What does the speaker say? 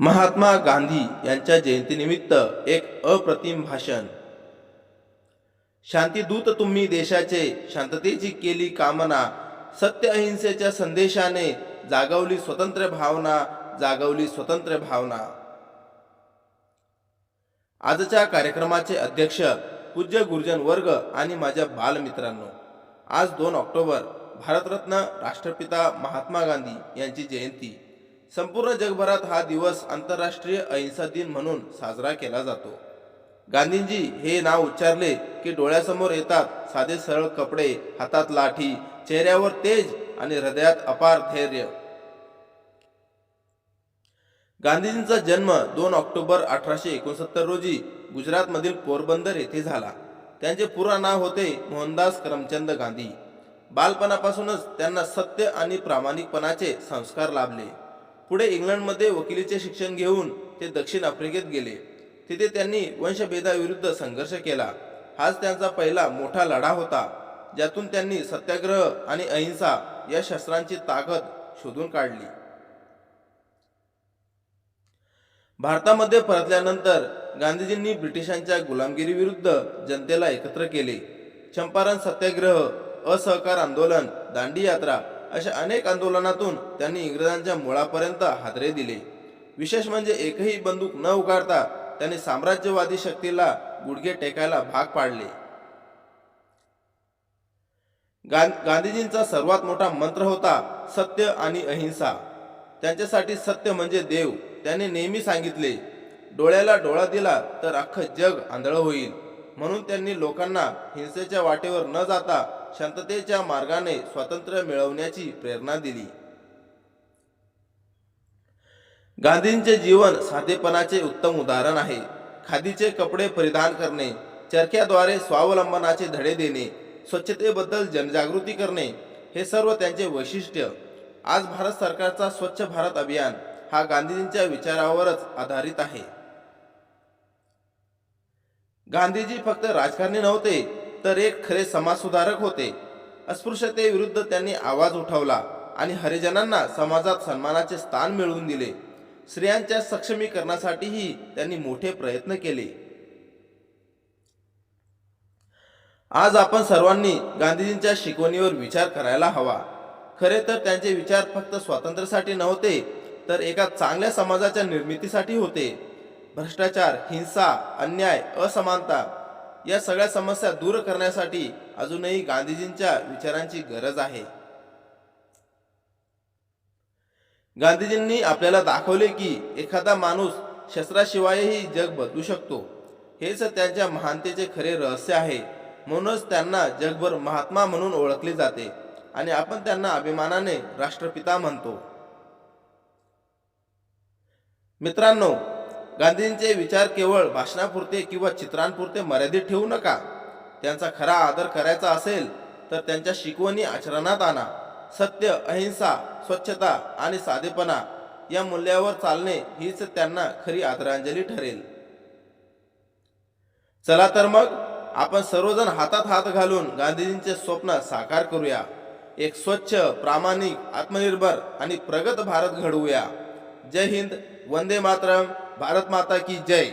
महात्मा गांधी यांच्या जयंतीनिमित्त एक अप्रतिम भाषण. शांतीदूत तुम्ही देशाचे शांततेची केली कामना सत्य अहिंसेच्या संदेशाने जागवली स्वतंत्र भावना जागवली स्वतंत्र भावना. आजच्या कार्यक्रमाचे अध्यक्ष पूज्य गुरुजन वर्ग आणि माझ्या बालमित्रांनो आज दोन ऑक्टोबर भारतरत्न राष्ट्रपिता महात्मा गांधी यांची जयंती. संपूर्ण जगभरात हा दिवस आंतरराष्ट्रीय अहिंसा दिन म्हणून साजरा केला जातो. गांधींजी हे नाव उच्चारले की डोळ्यासमोर येतात साधे सरळ कपडे हातात लाठी चेहऱ्यावर तेज आणि हृदयात अपार धैर्य. गांधीजींचा जन्म दोन ऑक्टोबर अठराशे एकोणसत्तर रोजी गुजरातमधील पोरबंदर येथे झाला. त्यांचे पूर्ण नाव होते मोहनदास करमचंद गांधी. बालपणापासूनच त्यांना सत्य आणि प्रामाणिकपणाचे संस्कार लाभले. पुढे इंग्लंडमध्ये वकिलीचे शिक्षण घेऊन ते दक्षिण आफ्रिकेत गेले. तिथे त्यांनी वंशभेदाविरुद्ध संघर्ष केला. हाच त्यांचा पहिला मोठा लढा होता ज्यातून त्यांनी सत्याग्रह आणि अहिंसा या शस्त्रांची ताकद शोधून काढली. भारतामध्ये परतल्यानंतर गांधीजींनी ब्रिटिशांच्या गुलामगिरीविरुद्ध जनतेला एकत्र केले. चंपारण सत्याग्रह असहकार आंदोलन दांडी यात्रा अशा अनेक आंदोलनातून त्यांनी इंग्रजांच्या मुळापर्यंत हादरे दिले. विशेष म्हणजे एकही बंदूक न उगारता त्यांनी साम्राज्यवादी शक्तीला गुडघे टेकायला भाग पाडले. गां- गांधीजींचा सर्वात मोठा मंत्र होता सत्य आणि अहिंसा. त्यांच्यासाठी सत्य म्हणजे देव त्यांनी नेहमी सांगितले. डोळ्याला डोळा दिला तर अख्खं जग आंधळ होईल. म्हणून त्यांनी लोकांना हिंसेच्या वाटेवर न जाता शांततेच्या मार्गाने स्वातंत्र्य मिळवण्याची प्रेरणा दिली. गांधींचे जीवन साधेपणाचे उत्तम उदाहरण आहे. खादीचे कपडे परिधान करणे चरख्याद्वारे स्वावलंबनाचे धडे देणे स्वच्छतेबद्दल जनजागृती करणे हे सर्व त्यांचे वैशिष्ट्य. आज भारत सरकारचा स्वच्छ भारत अभियान हा गांधीजींच्या विचारावरच आधारित आहे. गांधीजी फक्त राजकारणी नव्हते तर एक खरे समाजसुधारक होते. अस्पृश्यतेविरुद्ध त्यांनी आवाज उठवला आणि हरिजनांना समाजात सन्मानाचे स्थान मिळवून दिले. स्त्रियांच्या सक्षमीकरणासाठीही त्यांनी मोठे प्रयत्न केले. आज आपण सर्वांनी गांधीजींच्या शिकवणीवर विचार करायला हवा. खरे तर त्यांचे विचार फक्त स्वातंत्र्यासाठी नव्हते तर एका चांगल्या समाजाच्या निर्मितीसाठी होते. भ्रष्टाचार हिंसा अन्याय असमानता या सगळ्या समस्या दूर करण्यासाठी अजूनही गांधीजींच्या विचारांची गरज आहे. गांधीजींनी आपल्याला दाखवले की एखादा माणूस शस्त्राशिवायही जग बदलू शकतो. हेच त्यांच्या महानतेचे खरे रहस्य आहे. म्हणूनच त्यांना जगभर महात्मा म्हणून ओळखले जाते आणि आपण त्यांना अभिमानाने राष्ट्रपिता म्हणतो. मित्रांनो गांधींचे विचार केवळ भाषणापुरते किंवा चित्रांपुरते मर्यादित ठेवू नका. त्यांचा खरा आदर करायचा असेल तर त्यांच्या शिकवणी आचरणात आणा. सत्य अहिंसा स्वच्छता आणि साधेपणा या मूल्यावर चालणे हीच त्यांना खरी आदरांजली ठरेल. चला तर मग आपण सर्वजण हातात हात घालून गांधीजींचे स्वप्न साकार करूया. एक स्वच्छ प्रामाणिक आत्मनिर्भर आणि प्रगत भारत घडवूया. जय हिंद वंदे मातरम. भारत माता की जय